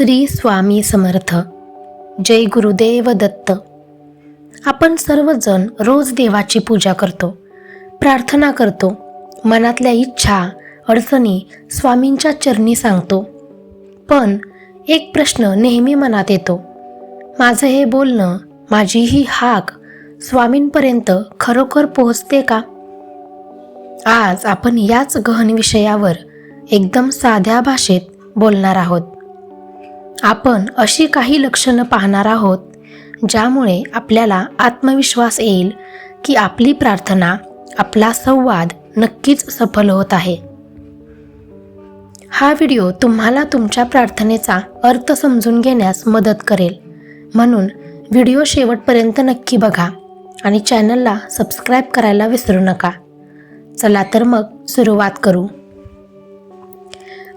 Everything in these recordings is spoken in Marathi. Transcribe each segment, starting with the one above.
श्री स्वामी समर्थ. जय गुरुदेव दत्त. आपण सर्वजण रोज देवाची पूजा करतो प्रार्थना करतो मनातल्या इच्छा अडचणी स्वामींच्या चरणी सांगतो. पण एक प्रश्न नेहमी मनात येतो. माझं हे बोलणं माझी ही हाक स्वामींपर्यंत खरोखर पोहोचते का? आज आपण याच गहन विषयावर एकदम साध्या भाषेत बोलणार आहोत. आपण अशी काही लक्षणं पाहणार आहोत ज्यामुळे आपल्याला आत्मविश्वास येईल की आपली प्रार्थना आपला संवाद नक्कीच सफल होत आहे. हा व्हिडिओ तुम्हाला तुमच्या प्रार्थनेचा अर्थ समजून घेण्यास मदत करेल. म्हणून व्हिडिओ शेवटपर्यंत नक्की बघा आणि चॅनलला सबस्क्राईब करायला विसरू नका. चला तर मग सुरुवात करू.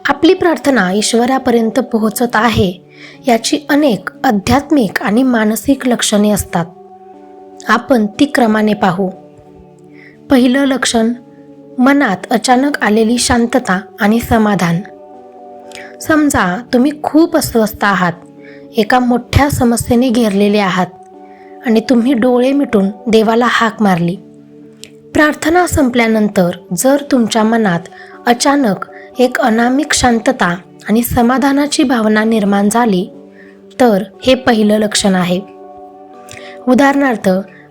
आपली प्रार्थना ईश्वरापर्यंत पोहोचत आहे याची अनेक आध्यात्मिक आणि मानसिक लक्षणे असतात. आपण ती क्रमाने पाहू. पहिलं लक्षण मनात अचानक आलेली शांतता आणि समाधान. समजा तुम्ही खूप अस्वस्थ आहात एका मोठ्या समस्येने घेरलेले आहात आणि तुम्ही डोळे मिटून देवाला हाक मारली. प्रार्थना संपल्यानंतर जर तुमच्या मनात अचानक एक अनामिक शांतता आणि समाधानाची भावना निर्माण झाली तर हे पहिलं लक्षण आहे. उदाहरणार्थ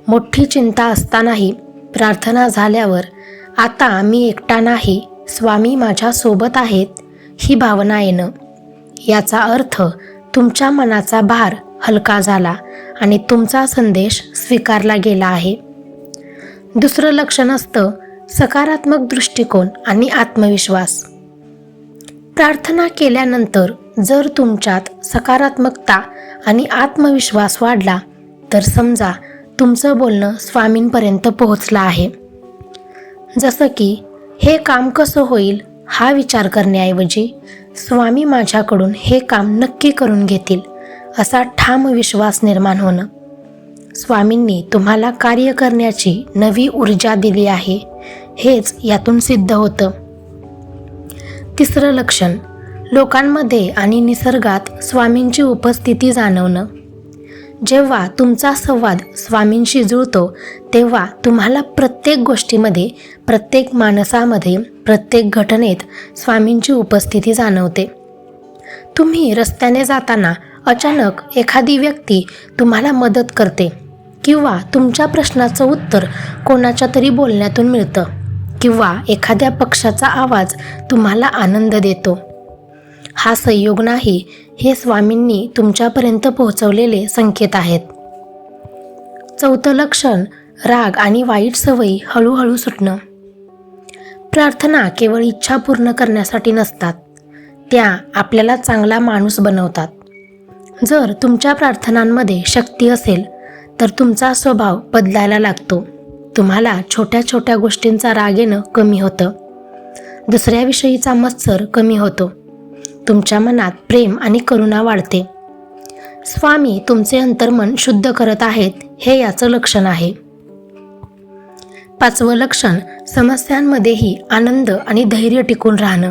मोठी चिंता असतानाही प्रार्थना झाल्यावर आता मी एकटा नाही स्वामी माझ्या सोबत आहेत ही भावना येणं. याचा अर्थ तुमच्या मनाचा भार हलका झाला आणि तुमचा संदेश स्वीकारला गेला आहे. दुसरं लक्षण असतं सकारात्मक दृष्टिकोन आणि आत्मविश्वास. प्रार्थना केल्यानंतर जर तुमच्यात सकारात्मकता आणि आत्मविश्वास वाढला तर समजा तुमचं बोलणं स्वामींपर्यंत पोहोचलं आहे. जसं की हे काम कसं होईल हा विचार करण्याऐवजी स्वामी माझ्याकडून हे काम नक्की करून घेतील असा ठाम विश्वास निर्माण होणं. स्वामींनी तुम्हाला कार्य करण्याची नवी ऊर्जा दिली आहे हेच यातून सिद्ध होतं. तिसरं लक्षण लोकांमध्ये आणि निसर्गात स्वामींची उपस्थिती जाणवणं. जेव्हा तुमचा संवाद स्वामींशी जुळतो तेव्हा तुम्हाला प्रत्येक गोष्टीमध्ये प्रत्येक माणसामध्ये प्रत्येक घटनेत स्वामींची उपस्थिती जाणवते. तुम्ही रस्त्याने जाताना अचानक एखादी व्यक्ती तुम्हाला मदत करते किंवा तुमच्या प्रश्नाचं उत्तर कोणाच्या तरी बोलण्यातून मिळतं. किंवा एखाद्या पक्षाचा आवाज तुम्हाला आनंद देतो. हा संयोग नाही हे स्वामींनी तुमच्यापर्यंत पोहोचवलेले संकेत आहेत. चौथं लक्षण राग आणि वाईट सवयी हळूहळू सुटणं. प्रार्थना केवळ इच्छा पूर्ण करण्यासाठी नसतात त्या आपल्याला चांगला माणूस बनवतात. जर तुमच्या प्रार्थनांमध्ये शक्ती असेल तर तुमचा स्वभाव बदलायला लागतो. तुम्हाला छोट्या छोट्या गोष्टींचा राग येणं कमी होतं. दुसऱ्याविषयीचा मत्सर कमी होतो. तुमच्या मनात प्रेम आणि करुणा वाढते. स्वामी तुमचे अंतर्मन शुद्ध करत आहेत हे याचं लक्षण आहे. पाचवं लक्षण समस्यांमध्येही आनंद आणि धैर्य टिकून राहणं.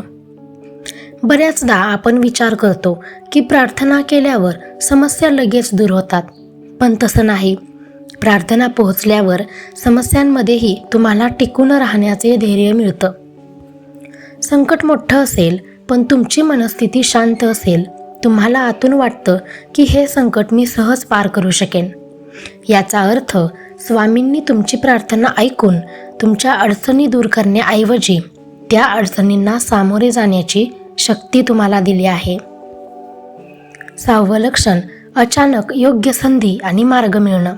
बऱ्याचदा आपण विचार करतो की प्रार्थना केल्यावर समस्या लगेच दूर होतात पण तसं नाही. प्रार्थना पोहोचल्यावर समस्यांमध्येही तुम्हाला टिकून राहण्याचे धैर्य मिळतं. संकट मोठं असेल पण तुमची मनस्थिती शांत असेल तुम्हाला आतून वाटतं की हे संकट मी सहज पार करू शकेन. याचा अर्थ स्वामींनी तुमची प्रार्थना ऐकून तुमच्या अडचणी दूर करण्याऐवजी त्या अडचणींना सामोरे जाण्याची शक्ती तुम्हाला दिली आहे. सहावं लक्षण अचानक योग्य संधी आणि मार्ग मिळणं.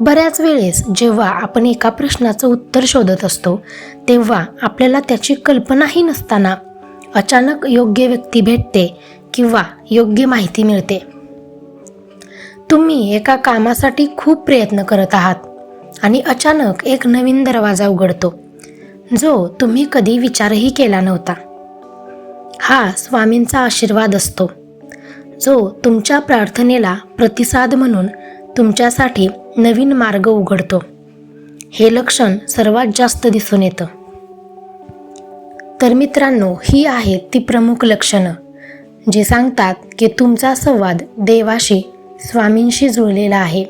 बऱ्याच वेळेस जेव्हा आपण एका प्रश्नाचं उत्तर शोधत असतो तेव्हा आपल्याला त्याची कल्पनाही नसताना अचानक योग्य व्यक्ती भेटते किंवा योग्य माहिती मिळते. तुम्ही एका कामासाठी खूप प्रयत्न करत आहात आणि अचानक एक नवीन दरवाजा उघडतो जो तुम्ही कधी विचारही केला नव्हता. हा स्वामींचा आशीर्वाद असतो जो तुमच्या प्रार्थनेला प्रतिसाद म्हणून तुमच्यासाठी नवीन मार्ग उघडतो. हे लक्षण सर्वात जास्त दिसून येतं. तर मित्रांनो ही आहेत ती प्रमुख लक्षणं जे सांगतात की तुमचा संवाद देवाशी स्वामींशी जुळलेला आहे.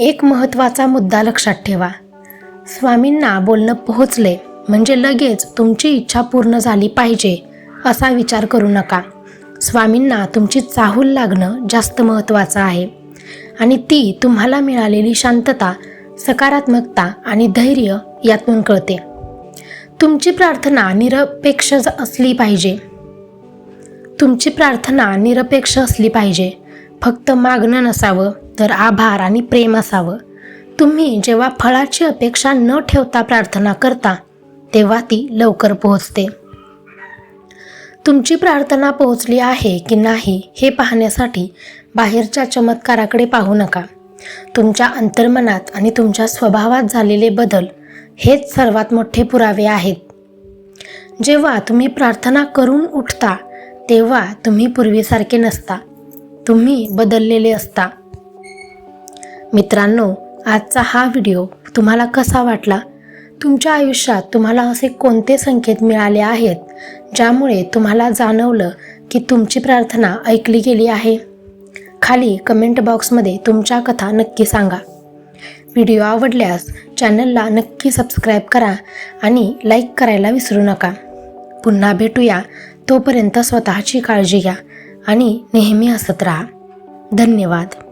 एक महत्त्वाचा मुद्दा लक्षात ठेवा. स्वामींना बोलणं पोहोचले म्हणजे लगेच तुमची इच्छा पूर्ण झाली पाहिजे असा विचार करू नका. स्वामींना तुमची चाहूल लागणं जास्त महत्त्वाचं आहे. आणि ती तुम्हाला मिळालेली शांतता सकारात्मकता आणि धैर्य यातून कळते. तुमची प्रार्थना निरपेक्ष ज- असली पाहिजे. तुमची प्रार्थना निरपेक्ष असली पाहिजे. फक्त मागणं नसावं तर आभार आणि प्रेम असावं. तुम्ही जेव्हा फळाची अपेक्षा न ठेवता प्रार्थना करता तेव्हा ती लवकर पोहोचते. तुमची प्रार्थना पोहोचली आहे की नाही हे पाहण्यासाठी बाहेरच्या चमत्काराकडे पाहू नका. तुमच्या अंतर्मनात आणि तुमच्या स्वभावात झालेले बदल हेच सर्वात मोठे पुरावे आहेत. जेव्हा तुम्ही प्रार्थना करून उठता तेव्हा तुम्ही पूर्वीसारखे नसता. तुम्ही बदललेले असता. मित्रांनो आजचा हा व्हिडिओ तुम्हाला कसा वाटला? तुमच्या आयुष्यात तुम्हाला असे कोणते संकेत मिळाले आहेत ज्यामुळे तुम्हाला जाणवलं की तुमची प्रार्थना ऐकली गेली आहे? खाली कमेंट बॉक्समध्ये तुमच्या कथा नक्की सांगा. व्हिडिओ आवडल्यास चॅनलला नक्की सबस्क्राईब करा आणि लाईक करायला विसरू नका. पुन्हा भेटूया. तोपर्यंत स्वतःची काळजी घ्या आणि नेहमी हसत राहा. धन्यवाद.